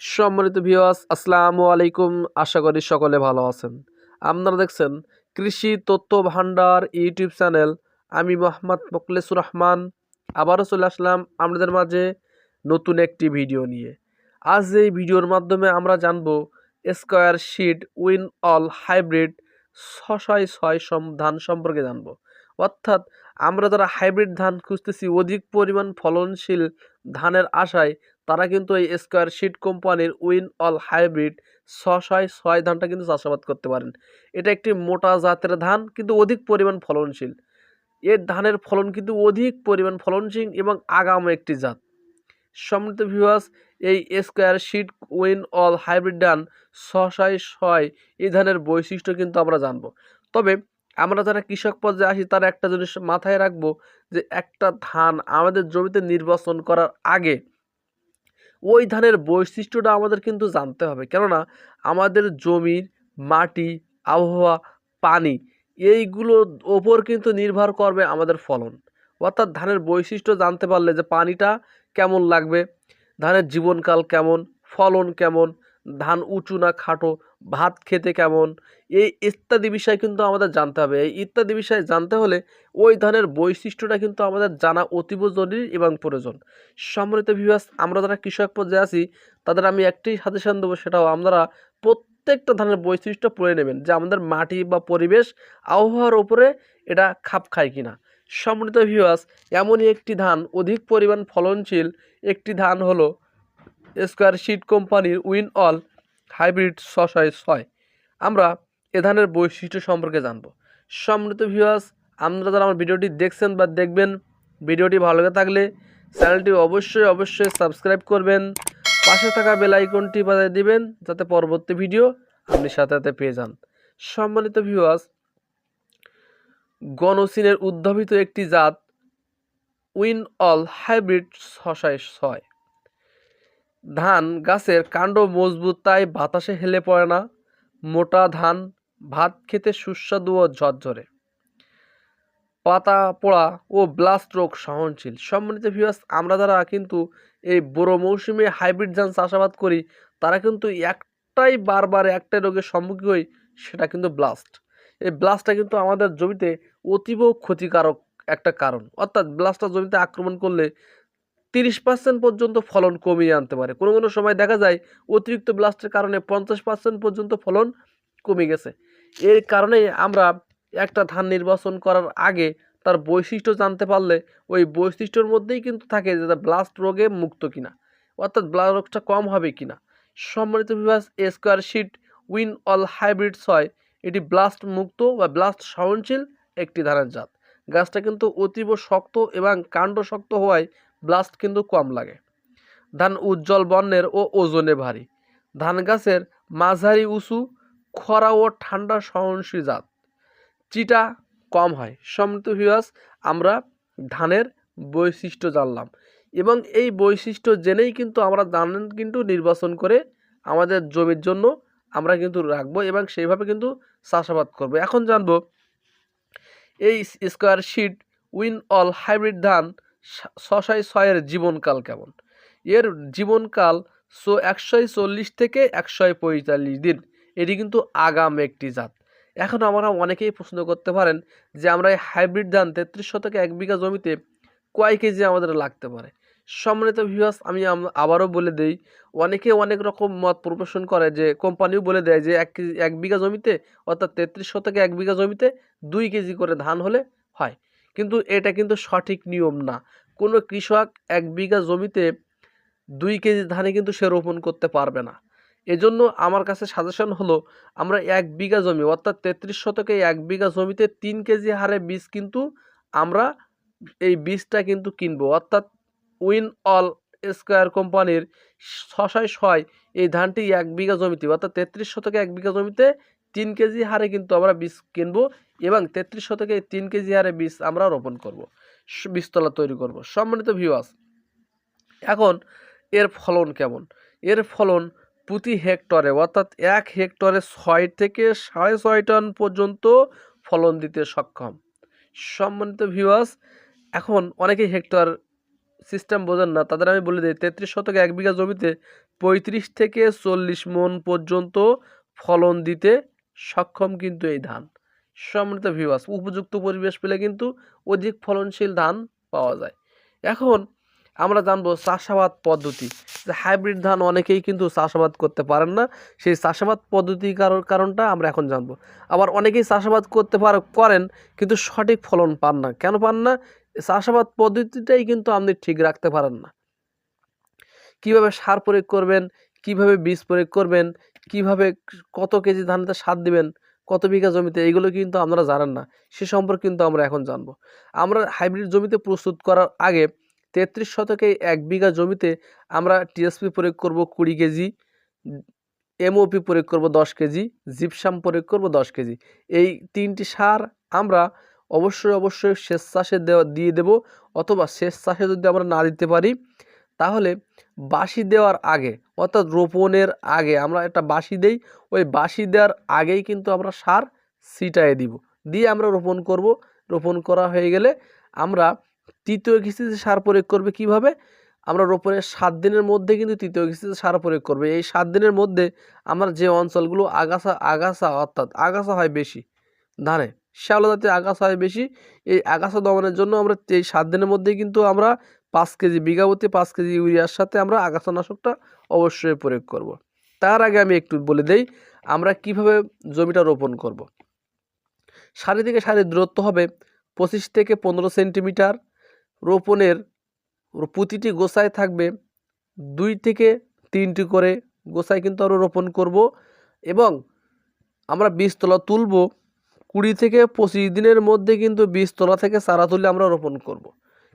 সম্মানিত ভিওয়াস আসসালামু আলাইকুম। আশা করি সকলে ভালো আছেন। আপনারা দেখছেন কৃষি তথ্য ভান্ডার ইউটিউব চ্যানেল। আমি মোহাম্মদ মোকলেসুর রহমান। আবারও চলে আসলাম আপনাদের মাঝে নতুন একটি ভিডিও নিয়ে। আজ এই ভিডিওর মাধ্যমে আমরা জানব square sheet win all hybrid ছশয় ছয় ধান সম্পর্কে জানব। অর্থাৎ আমরা যারা হাইব্রিড ধান খুঁজতেছি, অধিক পরিমাণ ফলনশীল ধানের আশায় তারা কিন্তু এই স্কোয়ার শিট কোম্পানির উইন অল হাইব্রিড ছশয় ছয় ধানটা কিন্তু চাষাবাদ করতে পারেন। এটা একটি মোটা জাতের ধান, কিন্তু অধিক পরিমাণ ফলনশীল। এর ধানের ফলন কিন্তু অধিক পরিমাণ ফলনশীল এবং আগাম একটি জাত। সম্মিলিত ভিউয়ার্স এই square sheet win all hybrid ধান ছশয় ছয় এই ধানের বৈশিষ্ট্য কিন্তু আমরা জানব। তবে আমরা যারা কৃষক পর্যায়ে আসি, তারা একটা জিনিস মাথায় রাখব যে একটা ধান আমাদের জমিতে নির্বাচন করার আগে ওই ধানের বৈশিষ্ট্যটা আমাদের কিন্তু জানতে হবে। কেননা আমাদের জমির মাটি, আবহাওয়া, পানি এইগুলোর ওপর কিন্তু নির্ভর করবে আমাদের ফলন। অর্থাৎ ধানের বৈশিষ্ট্য জানতে পারলে যে পানিটা কেমন লাগবে, ধানের জীবনকাল কেমন, ফলন কেমন ধান উঁচু না খাটো, ভাত খেতে কেমন, এই ইত্যাদি বিষয় কিন্তু আমাদের জানতে হবে। এই ইত্যাদি বিষয় জানতে হলে ওই ধানের বৈশিষ্ট্যটা কিন্তু আমাদের জানা অতীব জরুরি এবং প্রয়োজন। সম্মানিত ভিউয়ার্স আমরা যারা কৃষক পর্যায়ে আছি, তাদের আমি একটি সাজেশন দেবো, সেটাও আপনারা প্রত্যেকটা ধানের বৈশিষ্ট্য পড়ে নেবেন যে আমাদের মাটি বা পরিবেশ, আবহাওয়ার উপরে এটা খাপ খায় কিনা। সম্মানিত ভিউয়ার্স এমনই একটি ধান অধিক পরিমাণ ফলনশীল, একটি ধান হলো স্কোয়ার শিট কোম্পানির উইন অল হাইব্রিড ছশয় ছয়। আমরা এ ধানের বৈশিষ্ট্য সম্পর্কে জানব। সম্মানিত ভিউয়ার্স আপনারা যারা আমার ভিডিওটি দেখছেন বা দেখবেন, ভিডিওটি ভালো লেগে থাকলে চ্যানেলটি অবশ্যই অবশ্যই সাবস্ক্রাইব করবেন, পাশে থাকা বেল আইকনটি বাজায় দিবেন যাতে পরবর্তী ভিডিও আপনি সাথে সাথে পেয়ে যান। সম্মানিত ভিউয়ার্স গণসিনের উদ্ভাবিত একটি জাত উইন অল হাইব্রিড ছশায় ছয়। ধান গাছের কাণ্ড মজবুত, তাই বাতাসে হেলে পড়ে না। মোটা ধান ভাত খেতে সুস্বাদু ও ঝরঝরে। পাতা, পোড়া ও ব্লাস্ট রোগ সহনশীল। সম্মানিত ভিউয়ার্স আমরা যারা কিন্তু এই বড় মৌসুমে হাইব্রিড ধান চাষাবাদ করি, তারা কিন্তু একটাই বারবার একটাই রোগের সম্মুখীন হই, সেটা কিন্তু ব্লাস্ট। এই ব্লাস্টটা কিন্তু আমাদের জমিতে অতীব ক্ষতিকারক একটা কারণ। অর্থাৎ ব্লাস্টটা জমিতে আক্রমণ করলে তিরিশ পার্সেন্ট পর্যন্ত ফলন কমিয়ে আনতে পারে। কোনো কোনো সময় দেখা যায়, অতিরিক্ত ব্লাস্টের কারণে পঞ্চাশ পার্সেন্ট পর্যন্ত ফলন কমে গেছে। এর কারণে আমরা একটা ধান নির্বাচন করার আগে তার বৈশিষ্ট্য জানতে পারলে ওই বৈশিষ্ট্যর মধ্যেই কিন্তু থাকে যে ব্লাস্ট রোগে মুক্ত কিনা, অর্থাৎ ব্লাস্ট রোগটা কম হবে কিনা। সম্মানিত বিভাগ square sheet win all hybrid ছয় এটি ব্লাস্ট মুক্ত বা ব্লাস্ট সহনশীল একটি ধানের জাত। গাছটা কিন্তু অতীব শক্ত এবং কাণ্ড শক্ত হওয়ায় ব্লাস্ট কিন্তু কম লাগে। ধান উজ্জ্বল বর্ণের ও ওজনে ভারী। ধান গাছের মাঝারি উঁচু, খরা ও ঠান্ডা সহনশীল জাত। চিটা কম হয়। সম্মিলিত ভিউয়ার্স আমরা ধানের বৈশিষ্ট্য জানলাম এবং এই বৈশিষ্ট্য জেনেই কিন্তু আমরা ধান কিন্তু নির্বাচন করে আমাদের জমির জন্য আমরা কিন্তু রাখব এবং সেইভাবে কিন্তু চাষাবাদ করব। এখন জানব, এই square sheet win all hybrid ধান ছশাই ছয়ের জীবনকাল কেমন? এর জীবনকাল সো একশোই চল্লিশ থেকে একশোই পঁয়তাল্লিশ দিন। এটি কিন্তু আগাম একটি জাত। এখন আমরা অনেকেই প্রশ্ন করতে পারেন যে আমরা এই হাইব্রিড ধান তেত্রিশ শতকে এক বিঘা জমিতে কয় কেজি আমাদের লাগতে পারে? সম্মানিত ভিউয়ার্স আমি আবারও বলে দেই, অনেকে অনেক রকম মত প্রদর্শন করে যে কোম্পানিও বলে দেয় যে এক কেজি, এক বিঘা জমিতে, অর্থাৎ তেত্রিশ শতকে এক বিঘা জমিতে দুই কেজি করে ধান হলে হয়। কিন্তু এটা কিন্তু সঠিক নিয়ম না। কোনো কৃষক এক বিঘা জমিতে দুই কেজি ধানে কিন্তু সে রোপণ করতে পারবে না। এজন্য আমার কাছে সাজেশন হলো, আমরা এক বিঘা জমি, অর্থাৎ তেত্রিশ শতকে এক বিঘা জমিতে তিন কেজি হারে বীজ কিন্তু আমরা এই বীজটা কিন্তু কিনবো। অর্থাৎ উইন অল স্কোয়ার কোম্পানির ছশায় ছয় এই ধানটি এক বিঘা জমিতে, অর্থাৎ তেত্রিশ শতকে এক বিঘা জমিতে তিন কেজি হারে কিন্তু আমরা বীজ কিনবো এবং তেত্রিশ শতকে তিন কেজি হারে বীজ আমরা রোপণ করব বীজতলা তৈরি করব। সম্মানিত ভিউয়ার্স এখন এর ফলন কেমন? এর ফলন প্রতি হেক্টরে, অর্থাৎ এক হেক্টরে ছয় থেকে সাড়ে ছয় টন পর্যন্ত ফলন দিতে সক্ষম। সম্মানিত ভিউয়ার্স এখন অনেকেই হেক্টর সিস্টেম বোঝেন না, তাদের আমি বলে দিই, তেত্রিশ শতকে এক বিঘা জমিতে পঁয়ত্রিশ থেকে চল্লিশ মন পর্যন্ত ফলন দিতে সক্ষম কিন্তু এই ধান। সম্মানিত ভিউয়ার্স, উপযুক্ত পরিবেশ পেলে কিন্তু অধিক ফলনশীল ধান পাওয়া যায়। এখন আমরা জানব চাষাবাদ পদ্ধতি। যে হাইব্রিড ধান অনেকেই কিন্তু চাষাবাদ করতে পারেন না। সেই চাষাবাদ পদ্ধতি কারণ কারণটা আমরা এখন জানব। আবার অনেকেই চাষাবাদ করতে পার করেন, কিন্তু সঠিক ফলন পান না। কেন পান না? চাষাবাদ পদ্ধতিটাই কিন্তু আপনি ঠিক রাখতে পারেন না। কীভাবে সার প্রয়োগ করবেন? কীভাবে বীজ প্রয়োগ করবেন? কীভাবে কত কেজি ধানতে সার দিবেন, কত বিঘা জমিতে, এগুলো কিন্তু আপনারা জানেন না। সে সম্পর্কে কিন্তু আমরা এখন জানব। আমরা হাইব্রিড জমিতে প্রস্তুত করার আগে তেত্রিশ শতকে এক বিঘা জমিতে আমরা টিএসপি প্রয়োগ করব কুড়ি কেজি এমওপি প্রয়োগ করব দশ কেজি, জিপসাম প্রয়োগ করব দশ কেজি। এই তিনটি সার আমরা অবশ্যই অবশ্যই শেষ চাষে দেওয়া, দিয়ে দেব অথবা শেষ চাষে যদি আমরা না দিতে পারি তাহলে বাসি দেওয়ার আগে, অর্থাৎ রোপণের আগে আমরা একটা বাসি দেই, ওই বাসি দেওয়ার আগেই কিন্তু আমরা সার ছিটায় দিব। দিয়ে আমরা রোপণ করব। রোপণ করা হয়ে গেলে আমরা তৃতীয় কিস্তিতে সার প্রয়োগ করবে কীভাবে? আমরা রোপণের সাত দিনের মধ্যে কিন্তু তৃতীয় কিস্তিতে সার প্রয়োগ করবে। এই সাত দিনের মধ্যে আমরা যে অঞ্চলগুলো আগাছা আগাছা অর্থাৎ আগাছা হয় বেশি, ধানে, শ্যাওলা জাতীয় আগাছা হয় বেশি, এই আগাছা দমনের জন্য আমরা এই সাত দিনের মধ্যেই কিন্তু আমরা পাঁচ কেজি বিঘাপতি পাঁচ কেজি ইউরিয়ার সাথে আমরা আগাছানাশকটা অবশ্যই প্রয়োগ করব। তার আগে আমি একটু বলে দেই, আমরা কীভাবে জমিটা রোপণ করব। সারি থেকে সারির দূরত্ব হবে পঁচিশ থেকে পনেরো সেন্টিমিটার রোপণের প্রতিটি গোছায় থাকবে দুই থেকে তিনটি করে গোছায় কিন্তু আমরা রোপণ করব এবং আমরা বীজতলা তুলব কুড়ি থেকে পঁচিশ দিনের মধ্যে কিন্তু বীজতলা থেকে চারা তুলে আমরা রোপণ করব।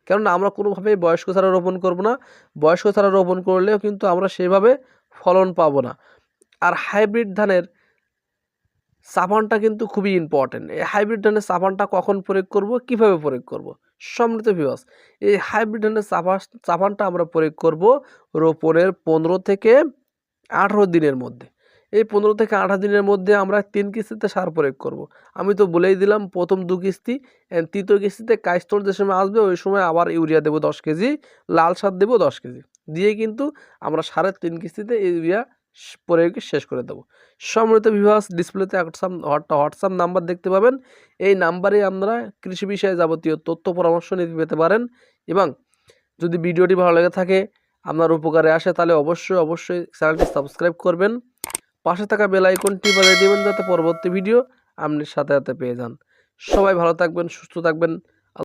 কেননা আমরা কোনোভাবেই বয়স্ক চারা রোপণ করব না। বয়স্ক চারা রোপণ করলেও কিন্তু আমরা সেভাবে ফলন পাবো না। আর হাইব্রিড ধানের চাপানটা কিন্তু খুবই ইম্পর্টেন্ট এই হাইব্রিড ধানের চাপানটা কখন প্রয়োগ করব, কীভাবে প্রয়োগ করব? সম্মিলিত ভিউয়ার্স এই হাইব্রিড ধানের চাপা চাপানটা আমরা প্রয়োগ করব রোপণের পনেরো থেকে আঠেরো দিনের মধ্যে। এই পনেরো থেকে আঠারো দিনের মধ্যে আমরা তিন কিস্তিতে সার প্রয়োগ করব। আমি তো বলেই দিলাম, প্রথম দু কিস্তি তৃতীয় কিস্তিতে কাইস্তর যে সময় আসবে, ওই সময় আবার ইউরিয়া দেবো দশ কেজি, লাল সার দেবো দশ কেজি। দিয়ে কিন্তু আমরা সারের তিন কিস্তিতে ইউরিয়া প্রয়োগ শেষ করে দেবো। সম্মিলিত বিভাগ ডিসপ্লেতে হোয়াটসঅ্যাপ হোয়াটসঅ্যাপ নাম্বার দেখতে পাবেন। এই নাম্বারে আপনারা কৃষি বিষয়ে যাবতীয় তথ্য, পরামর্শ নিতে পেতে পারেন এবং যদি ভিডিওটি ভালো লেগে থাকে, আপনার উপকারে আসে, তাহলে অবশ্যই অবশ্যই চ্যানেলটি সাবস্ক্রাইব করবেন। পাশে থাকা বেল আইকনটি বাজিয়ে দেবেন যাতে পরবর্তী ভিডিও আপনি সাথে সাথে পেয়ে যান। সবাই ভালো থাকবেন, সুস্থ থাকবেন।